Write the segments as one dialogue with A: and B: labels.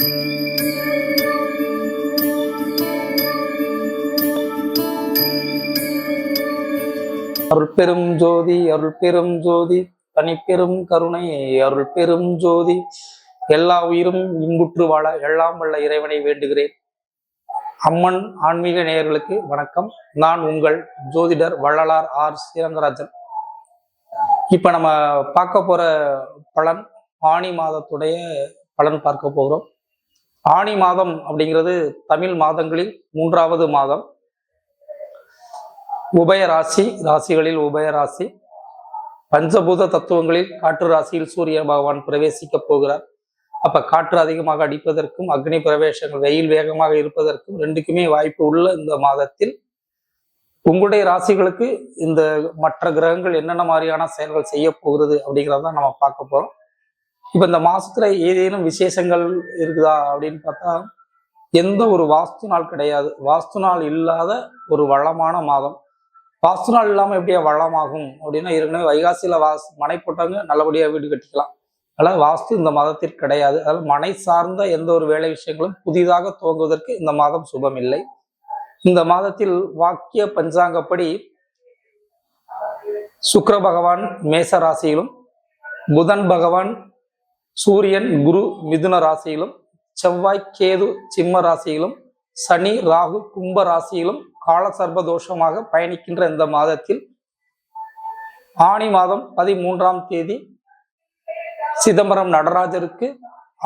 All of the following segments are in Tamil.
A: அருள் பெரும் ஜோதி அருள் பெரும் ஜோதி தனிப்பெரும் கருணை அருள் பெரும் ஜோதி. எல்லா உயிரும் இன்புற்று வாழ எல்லாம் வல்ல இறைவனை வேண்டுகிறேன். அம்மன் ஆன்மீக நேயர்களுக்கு வணக்கம். நான் உங்கள் ஜோதிடர் வள்ளலார் ஆர். ஸ்ரீரங்கராஜன் இப்ப நம்ம பார்க்க போற பலன் ஆணி மாதத்துடைய பலன் பார்க்க போகிறோம். ஆணி மாதம் அப்படிங்கிறது தமிழ் மாதங்களில் மூன்றாவது மாதம். உபய ராசி ராசிகளில் உபய ராசி. பஞ்சபூத தத்துவங்களில் காற்று ராசியில் சூரிய பகவான் பிரவேசிக்க போகிறார். அப்ப காற்று அதிகமாக அடிப்பதற்கும் அக்னி பிரவேசங்கள் வெயில் வேகமாக இருப்பதற்கும் ரெண்டுக்குமே வாய்ப்பு உள்ள இந்த மாதத்தில் உங்களுடைய ராசிகளுக்கு இந்த மற்ற கிரகங்கள் என்னென்ன மாதிரியான செயல்கள் செய்ய போகிறது அப்படிங்கிறத நம்ம பார்க்க போறோம். இப்ப இந்த மாசத்துல ஏதேனும் விசேஷங்கள் இருக்குதா அப்படின்னு பார்த்தா எந்த ஒரு வாஸ்து நாள் கிடையாது. வாஸ்து நாள் இல்லாத ஒரு வளமான மாதம். வாஸ்து நாள் இல்லாமல் எப்படியா வளமாகும் அப்படின்னா ஏற்கனவே வைகாசியில வாஸ் மனை போட்டாங்க நல்லபடியா வீடு கட்டிக்கலாம். அதனால வாஸ்து இந்த மாதத்திற்கு கிடையாது. அதாவது மனை சார்ந்த எந்த ஒரு வேலை விஷயங்களும் புதிதாக துவங்குவதற்கு இந்த மாதம் சுபம் இல்லை இந்த மாதத்தில் வாக்கிய பஞ்சாங்கப்படி சுக்கர பகவான் மேச ராசியிலும் புதன் பகவான் சூரியன் குரு மிதுன ராசியிலும் செவ்வாய் கேது சிம்ம ராசியிலும் சனி ராகு கும்ப ராசியிலும் காலசர்ப தோஷமாக பயணிக்கின்ற இந்த மாதத்தில் ஆணி மாதம் பதிமூன்றாம் தேதி சிதம்பரம் நடராஜருக்கு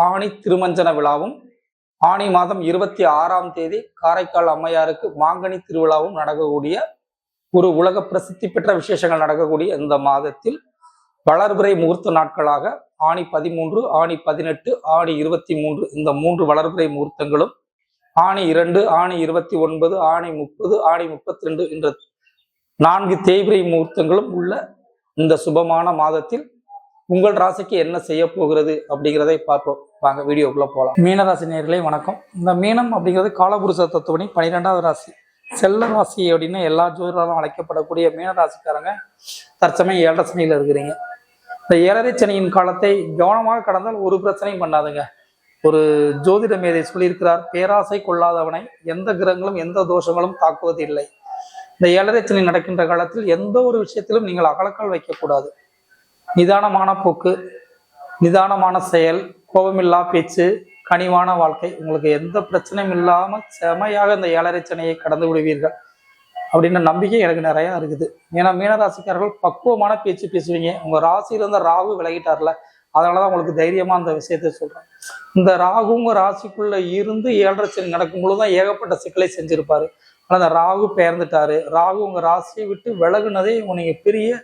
A: ஆணி திருமஞ்சன விழாவும் ஆணி மாதம் இருபத்தி ஆறாம் தேதி காரைக்கால் அம்மையாருக்கு மாங்கனி திருவிழாவும் நடக்கக்கூடிய ஒரு உலக பிரசித்தி பெற்ற விசேஷங்கள் நடக்கக்கூடிய இந்த மாதத்தில் வளர்பிறை முகூர்த்த நாட்களாக ஆணி பதிமூன்று ஆணி பதினெட்டு ஆணி இருபத்தி மூன்று இந்த மூன்று வளர்பிறை முகூர்த்தங்களும் ஆணி இரண்டு ஆணி இருபத்தி ஒன்பது ஆணி முப்பது ஆணி முப்பத்தி ரெண்டு என்ற நான்கு தேய்பிரை முகூர்த்தங்களும் உள்ள இந்த சுபமான மாதத்தில் உங்கள் ராசிக்கு என்ன செய்ய போகிறது அப்படிங்கிறதை பார்ப்போம். வாங்க வீடியோக்குள்ள போகலாம் மீனராசி நேர்களே வணக்கம். இந்த மீனம் அப்படிங்கிறது காலபுருஷ தத்துவனி பன்னிரெண்டாவது ராசி. செல்ல ராசி அப்படின்னு எல்லா ஜோதிடாலும் அழைக்கப்படக்கூடிய மீனராசிக்காரங்க தற்சமயம் ஏழரை சனியில் இருக்கிறீங்க. இந்த ஏழரை சனியின் காலத்தை கவனமாக கடந்தால் ஒரு பிரச்சனையும் பண்ணாதுங்க. ஒரு ஜோதிட மேதை சொல்லியிருக்கிறார் பேராசை கொள்ளாதவனை எந்த கிரகங்களும் எந்த தோஷங்களும் தாக்குவது இல்லை. இந்த ஏழரை சனி நடக்கின்ற காலத்தில் எந்த ஒரு விஷயத்திலும் நீங்கள் அகலக்கால் வைக்கக்கூடாது. நிதானமான போக்கு நிதானமான செயல் கோபமில்லா பேச்சு கனிவான வாழ்க்கை உங்களுக்கு எந்த பிரச்சனையும் இல்லாமல் செமையாக இந்த ஏழரை சனியை கடந்து விடுவீர்கள். அப்படின்ற நம்பிக்கை எனக்கு நிறையா இருக்குது. ஏன்னா மீனராசிக்காரர்கள் பக்குவமான பேச்சு பேசுவீங்க. உங்கள் ராசியிலிருந்து ராகு விலகிட்டார்ல அதனாலதான் உங்களுக்கு தைரியமா அந்த விஷயத்த சொல்றேன். இந்த ராகுங்க ராசிக்குள்ள இருந்து ஏழரை சனி நடக்கும் பொழுதுதான் ஏகப்பட்ட சிக்கலை செஞ்சிருப்பாரு. ஆனால் அந்த ராகு பெயர்ந்துட்டாரு. ராகு உங்க ராசியை விட்டு விலகுனதே நீங்க பெரிய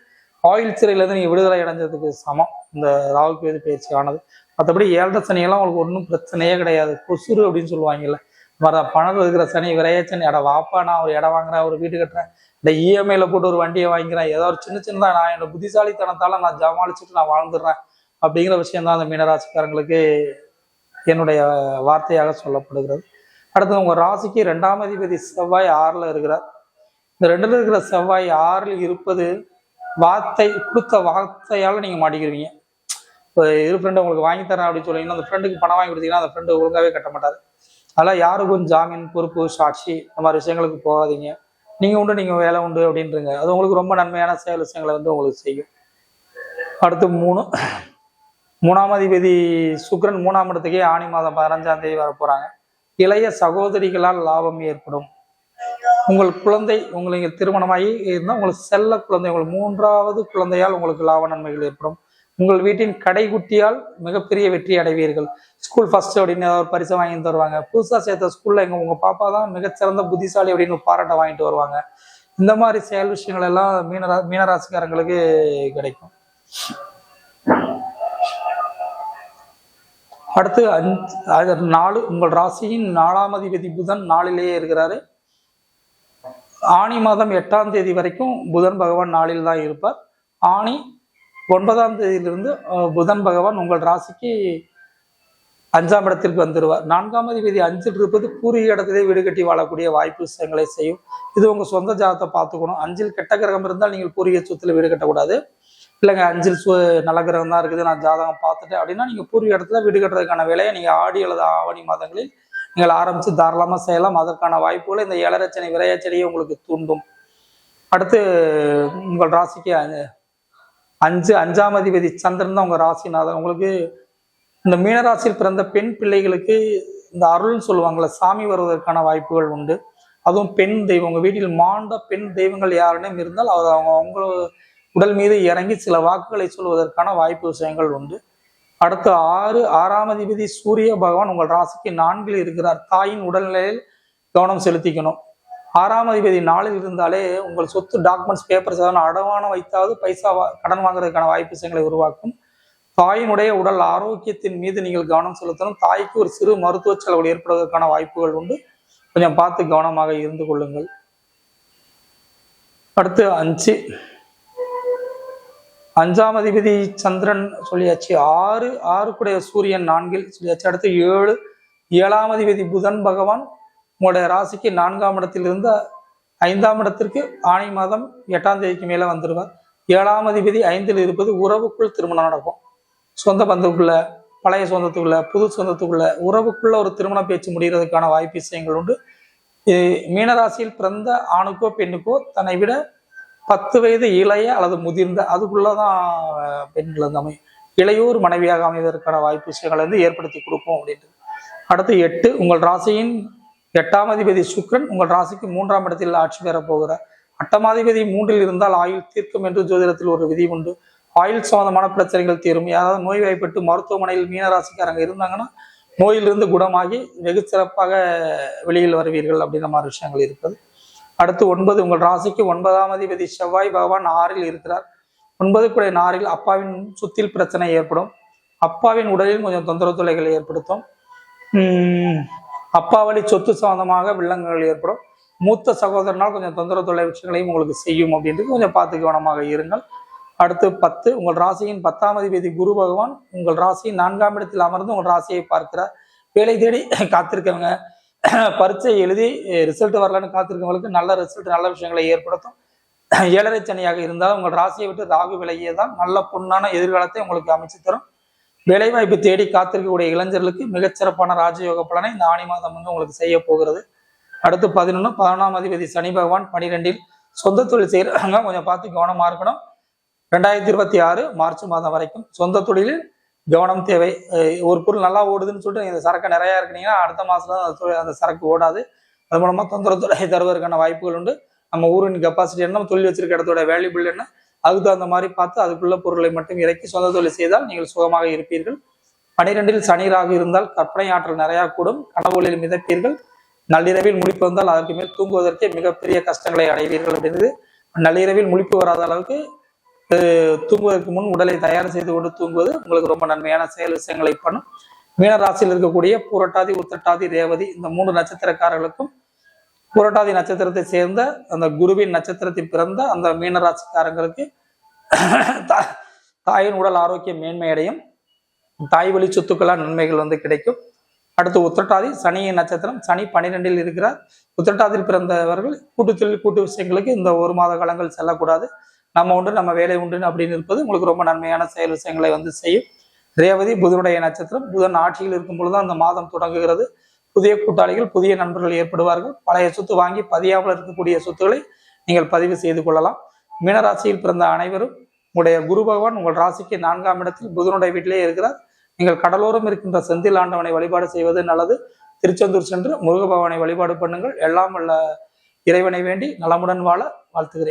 A: ஆயில் சிறையில இருந்து நீங்க விடுதலை அடைஞ்சதுக்கு சமம். இந்த ராகு பேது பயிற்சி ஆனது. மற்றபடி ஏழரை சனியெல்லாம் உங்களுக்கு ஒன்றும் பிரச்சனையே கிடையாது. கொசுறு அப்படின்னு சொல்லுவாங்கல்ல வர பணம் இருக்கிற சனி விரையச்சனி சனி. அட வாப்பா நான் ஒரு இடம் வாங்குறேன் ஒரு வீடு கட்டுறேன். இந்த இஎம்ஐல போட்டு ஒரு வண்டியை வாங்கிக்கிறேன். ஏதோ ஒரு சின்ன சின்னதாக நான் என்னோட புத்திசாலித்தனத்தால நான் ஜமாளிச்சுட்டு நான் வாழ்ந்துடுறேன். அப்படிங்கிற விஷயம் தான் அந்த மீனராசிக்காரங்களுக்கு என்னுடைய வார்த்தையாக சொல்லப்படுகிறது. அடுத்து உங்கள் ராசிக்கு ரெண்டாம் அதிபதி செவ்வாய் ஆறில் இருக்கிறார். இந்த ரெண்டில் இருக்கிற செவ்வாய் ஆறில் இருப்பது வார்த்தை கொடுத்த வார்த்தையால் நீங்கள் மாட்டிக்கிருவீங்க. இப்போ இரு ஃப்ரெண்டு உங்களுக்கு வாங்கி தரேன் அப்படின்னு சொல்லிங்கன்னா அந்த ஃப்ரெண்டுக்கு பணம் வாங்கி கொடுத்தீங்கன்னா அந்த ஃப்ரெண்டு ஒழுங்காகவே கட்ட மாட்டார். அதெல்லாம் யாருக்கும் ஜாமீன் பொறுப்பு சாட்சி இந்த மாதிரி விஷயங்களுக்கு போகாதீங்க. நீங்கள் உண்டு நீங்கள் வேலை உண்டு அப்படின்றங்க. அது உங்களுக்கு ரொம்ப நன்மையான செயல் விஷயங்களை வந்து உங்களுக்கு செய்யும். அடுத்து மூணு. மூணாம் அதிபதி சுக்கிரன் மூணாம் இடத்துக்கே ஆணி மாதம் பதினஞ்சாம் தேதி வர போகிறாங்க இளைய சகோதரிகளால் லாபம் ஏற்படும். உங்கள் குழந்தை உங்களுக்கு திருமணமாகி இருந்தால் உங்களுக்கு செல்ல குழந்தை உங்களுக்கு மூன்றாவது குழந்தையால் உங்களுக்கு லாப நன்மைகள் ஏற்படும். உங்கள் வீட்டின் கடைக்குட்டியால் மிகப்பெரிய வெற்றி அடைவீர்கள். ஸ்கூல் ஃபர்ஸ்ட் அப்படின்னு ஏதாவது ஒரு பரிசை வாங்கி தருவாங்க புதுசாக சேர்த்த ஸ்கூலில் எங்கள் உங்கள் பாப்பா தான் மிகச்சிறந்த புத்திசாலி அப்படின்னு ஒரு பாராட்டை வாங்கிட்டு வருவாங்க. இந்த மாதிரி செயல் விஷயங்கள் எல்லாம் மீனரா மீனராசிக்காரங்களுக்கு கிடைக்கும். அடுத்து அஞ்சு நாலு உங்கள் ராசியின் நாலாம் அதிபதி புதன் நாளிலேயே இருக்கிறாரு. ஆணி மாதம் எட்டாம் தேதி வரைக்கும் புதன் பகவான் நாளில் தான் இருப்பார். ஆணி ஒன்பதாம் தேதியிலிருந்து புதன் பகவான் உங்கள் ராசிக்கு அஞ்சாம் இடத்திற்கு வந்துடுவார் நான்காம் அதிபதி அஞ்சில் இருப்பது பூரிய இடத்திலே வீடு கட்டி வாழக்கூடிய வாய்ப்பு விஷயங்களை செய்யும். இது உங்கள் சொந்த ஜாதத்தை பார்த்துக்கணும். அஞ்சில் கெட்ட கிரகம் இருந்தால் நீங்கள் பூரிய சொத்துல வீடு கட்டக்கூடாது. இல்லைங்க அஞ்சில் சு நல்ல கிரகம் தான் இருக்குது. நான் ஜாதகம் பார்த்துட்டேன் அப்படின்னா நீங்கள் பூர்வீக இடத்துல வீடு கட்டுறதுக்கான வேலையை நீங்கள் ஆடி அல்லது ஆவணி மாதங்களில் நீங்கள் ஆரம்பித்து தாராளமாக செய்யலாம். அதற்கான வாய்ப்புகளை இந்த ஏழரச்சனை விரையாச்சனையை உங்களுக்கு தூண்டும். அடுத்து உங்கள் ராசிக்கு அஞ்சு அஞ்சாம் அதிபதி சந்திரன் தான் உங்கள் ராசிநாதன். உங்களுக்கு இந்த மீனராசியில் பிறந்த பெண் பிள்ளைகளுக்கு இந்த அருள்னு சொல்லுவாங்கள்ல சாமி வருவதற்கான வாய்ப்புகள் உண்டு. அதுவும் பெண் தெய்வம். உங்கள் வீட்டில் மாண்ட பெண் தெய்வங்கள் யாருன்னு இருந்தால் அது அவங்க அவங்க உடல் மீது இறங்கி சில வாக்குகளை சொல்வதற்கான வாய்ப்பு விஷயங்கள் உண்டு. அடுத்து ஆறு ஆறாம் அதிபதி சூரிய பகவான் உங்கள் ராசிக்கு நான்கில் இருக்கிறார். தாயின் உடல்நிலையில் கவனம் செலுத்திக்கணும். ஆறாம் அதிபதி நாளில் இருந்தாலே உங்கள் சொத்து டாக்குமெண்ட்ஸ் பேப்பர்ஸ் ஏதாவது அடமானம் வைத்தாவது பைசா வா- கடன் வாங்குறதுக்கான வாய்ப்பு விஷயங்களை உருவாக்கும். தாயினுடைய உடல் ஆரோக்கியத்தின் மீது நீங்கள் கவனம் செலுத்தணும். தாய்க்கு ஒரு சிறு மருத்துவ செலவு ஏற்படுவதற்கான வாய்ப்புகள் உண்டு. கொஞ்சம் பார்த்து கவனமாக இருந்து கொள்ளுங்கள். அடுத்து அஞ்சு. அஞ்சாம் அதிபதி சந்திரன் சொல்லியாச்சு. ஆறு ஆறுக்குடைய சூரியன் நான்கில் சொல்லியாச்சு. அடுத்து ஏழு ஏழாம் அதிபதி புதன் பகவான் உங்களுடைய ராசிக்கு நான்காம் இடத்திலிருந்து ஐந்தாம் இடத்திற்கு ஆணி மாதம் எட்டாம் தேதிக்கு மேலே வந்துடுவார் ஏழாம் அதிபதி ஐந்தில் இருப்பது உறவுக்குள் திருமணம் நடக்கும். சொந்த பந்தத்துக்குள்ள பழைய சொந்தத்துக்குள்ள புது சொந்தத்துக்குள்ள உறவுக்குள்ள ஒரு திருமண பேச்சு முடிகிறதுக்கான வாய்ப்பு விஷயங்கள் உண்டு. மீனராசியில் பிறந்த ஆணுக்கோ பெண்ணுக்கோ தன்னை விட பத்து வயது இளைய அல்லது முதிர்ந்த அதுக்குள்ளதான் பெண்கள் வந்து அமையும். இளையோர் மனைவியாக அமைவதற்கான வாய்ப்பு விஷயங்களை வந்து ஏற்படுத்தி கொடுப்போம் அப்படின்ட்டு அடுத்து எட்டு உங்கள் ராசியின் எட்டாம் அதிபதி சுக்ரன் உங்கள் ராசிக்கு மூன்றாம் இடத்தில் ஆட்சி பெறப் போகிறார். அட்டமாதிபதி மூன்றில் இருந்தால் ஆயுள் தீர்க்கும் என்று ஜோதிடத்தில் ஒரு விதி உண்டு. ஆயுள் சம்பந்தமான பிரச்சனைகள் தீரும். யாராவது நோய் வாய்ப்பட்டு மருத்துவமனையில் மீனராசிக்காரங்க இருந்தாங்கன்னா நோயிலிருந்து குணமாகி வெகு சிறப்பாக வெளியில் வருவீர்கள் அப்படின்ற மாதிரி விஷயங்கள் இருக்குது அடுத்து ஒன்பது உங்கள் ராசிக்கு ஒன்பதாம் அதிபதி செவ்வாய் பகவான் ஆறில் இருக்கிறார். ஒன்பது குடைய நாரில் அப்பாவின் சுத்தில் பிரச்சனை ஏற்படும். அப்பாவின் உடலில் கொஞ்சம் தொந்தரவு தொலைகளை ஏற்படுத்தும். அப்பா வழி சொத்து சம்பந்தமாக வில்லங்கங்கள் ஏற்படும். மூத்த சகோதரனால் கொஞ்சம் தொந்தரவு தொலை விஷயங்களையும் உங்களுக்கு செய்யும் அப்படின்றது கொஞ்சம் பார்த்து கவனமாக இருங்கள். அடுத்து பத்து உங்கள் ராசியின் பத்தாம் அதிபதி குரு பகவான் உங்கள் ராசியின் நான்காம் இடத்தில் அமர்ந்து உங்கள் ராசியை பார்க்கிறார். வேலை தேடி காத்திருக்கவங்க பரீட்சை எழுதி ரிசல்ட் வரலன்னு காத்திருக்கவங்களுக்கு நல்ல ரிசல்ட் நல்ல விஷயங்களை ஏற்படுத்தும். ஏழரை சனியாக இருந்தால் உங்கள் ராசியை விட்டு ராகு விலகியதால் நல்ல பொண்ணான எதிர்காலத்தை உங்களுக்கு அமைச்சு தரும். வேலைவாய்ப்பு தேடி காத்திருக்கக்கூடிய இளைஞர்களுக்கு மிகச்சிறப்பான ராஜயோக பலனை இந்த ஆணி மாதம் வந்து உங்களுக்கு செய்ய போகிறது. அடுத்து பதினொன்று பதினொன்றாம் அதிபதி சனி பகவான் பனிரெண்டில் சொந்த தொழில் செய்கிறாங்க கொஞ்சம் பார்த்து கவனமாக இருக்கணும். ரெண்டாயிரத்தி இருபத்தி ஆறு மார்ச் மாதம் வரைக்கும் சொந்த தொழிலில் கவனம் தேவை. ஒரு பொருள் நல்லா ஓடுதுன்னு சொல்லிட்டு இந்த சரக்கு நிறையா இருக்குனீங்கன்னா அடுத்த மாதம் தான் அந்த தொழில் அந்த சரக்கு ஓடாது. அது மூலமாக தொந்தரவு தொலை தருவதற்கான வாய்ப்புகள் உண்டு. நம்ம ஊரின் கெப்பாசிட்டி என்ன நம்ம தொழில் வச்சிருக்க இடத்தோட வேல்யூபிள் என்ன அதுக்கு தகுந்த மாதிரி பார்த்து அதுக்குள்ள பொருளை மட்டும் இறக்கி சொந்த தொழில் செய்தால் நீங்கள் சுகமாக இருப்பீர்கள். பனிரெண்டில் சனீராக இருந்தால் கற்பனை ஆற்றல் நிறையா கூடும். கனவுகளில் மிதப்பீர்கள். நள்ளிரவில் முழிப்பு வந்தால் அதற்கு மேல் தூங்குவதற்கே மிகப்பெரிய கஷ்டங்களை அடைவீர்கள் அப்படின்றது நள்ளிரவில் முழிப்பு வராத அளவுக்கு தூங்குவதற்கு முன் உடலை தயார் செய்து கொண்டு தூங்குவது உங்களுக்கு ரொம்ப நன்மையான செயல் விஷயங்களை பண்ணும். மீனராசியில் இருக்கக்கூடிய பூரட்டாதி உத்தட்டாதி ரேவதி இந்த மூன்று நட்சத்திரக்காரர்களுக்கும் புரட்டாதி நட்சத்திரத்தை சேர்ந்த அந்த குருவின் நட்சத்திரத்தில் பிறந்த அந்த மீனராசிக்காரங்களுக்கு தா- தாயின் உடல் ஆரோக்கியம் மேன்மையடையும். தாய் வழி சொத்துக்களால் நன்மைகள் வந்து கிடைக்கும். அடுத்து உத்திரட்டாதி சனியின் நட்சத்திரம். சனி பனிரெண்டில் இருக்கிறார். உத்திரட்டாதியில் பிறந்தவர்கள் கூட்டுத்தில் கூட்டு விஷயங்களுக்கு இந்த ஒரு மாத காலங்கள் செல்லக்கூடாது. நம்ம உண்டு நம்ம வேலை உண்டு அப்படின்னு இருப்பது உங்களுக்கு ரொம்ப நன்மையான செயல் விஷயங்களை வந்து செய்யும். ரேவதி புதனுடைய நட்சத்திரம். புதன் ஆட்சியில் இருக்கும் பொழுது அந்த மாதம் தொடங்குகிறது. புதிய கூட்டாளிகள் புதிய நண்பர்கள் ஏற்படுவார்கள். பழைய சொத்து வாங்கி பதியாமல் இருக்கக்கூடிய சொத்துக்களை நீங்கள் பதிவு செய்து கொள்ளலாம். மீனராசியில் பிறந்த அனைவரும் உங்களுடைய குரு பகவான் உங்கள் ராசிக்கு நான்காம் இடத்தில் புதனுடைய வீட்டிலே இருக்கிறார். நீங்கள் கடலோரம் இருக்கின்ற செந்தில் ஆண்டவனை வழிபாடு செய்வது நல்லது. திருச்செந்தூர் சென்று முருகபவனை வழிபாடு பண்ணுங்கள். எல்லாம் உள்ள இறைவனை வேண்டி நலமுடன் வாழ வாழ்த்துகிறேன்.